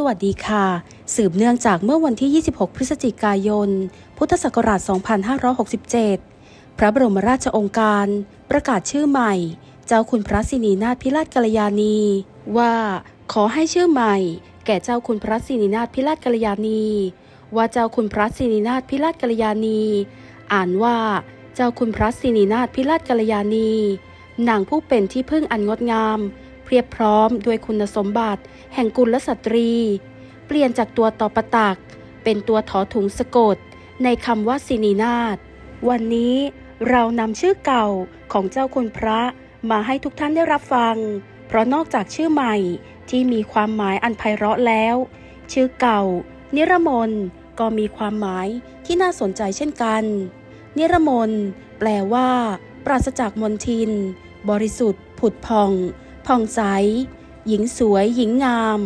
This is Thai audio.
สวัสดีค่ะ สืบเนื่องจากเมื่อวันที่ 26 พฤศจิกายน พุทธศักราช 2567 พระบรมราชองค์การ ประกาศชื่อใหม่ เจ้าคุณพระสินีนาถพิราชกัลยาณี ว่าขอให้ชื่อใหม่ แก่เจ้าคุณพระสินีนาถพิราชกัลยาณี ว่าเจ้าคุณพระสินีนาถพิราชกัลยาณี อ่านว่า เจ้าคุณพระสินีนาถพิราชกัลยาณีนางผู้เป็นที่พึ่งอันงดงาม เพียบพร้อมด้วยคุณสมบัติ แห่งกุลสตรี เปลี่ยนจากตัวต่อประตัก เป็นตัวถอถุงสะกด ในคำว่าสินีนาถวันนี้เรานำชื่อเก่าของเจ้าคุณพระมาให้ทุกท่านได้รับฟัง เพราะนอกจากชื่อใหม่ที่มีความหมายอันไพเราะแล้ว ชื่อเก่า นิรมนก็มีความหมายที่น่าสนใจเช่นกัน นิรมนแปลว่า ปราศจากมนทิน บริสุทธิ์ ผุดผ่อง ผ่องใส หญิงสวยหญิงงาม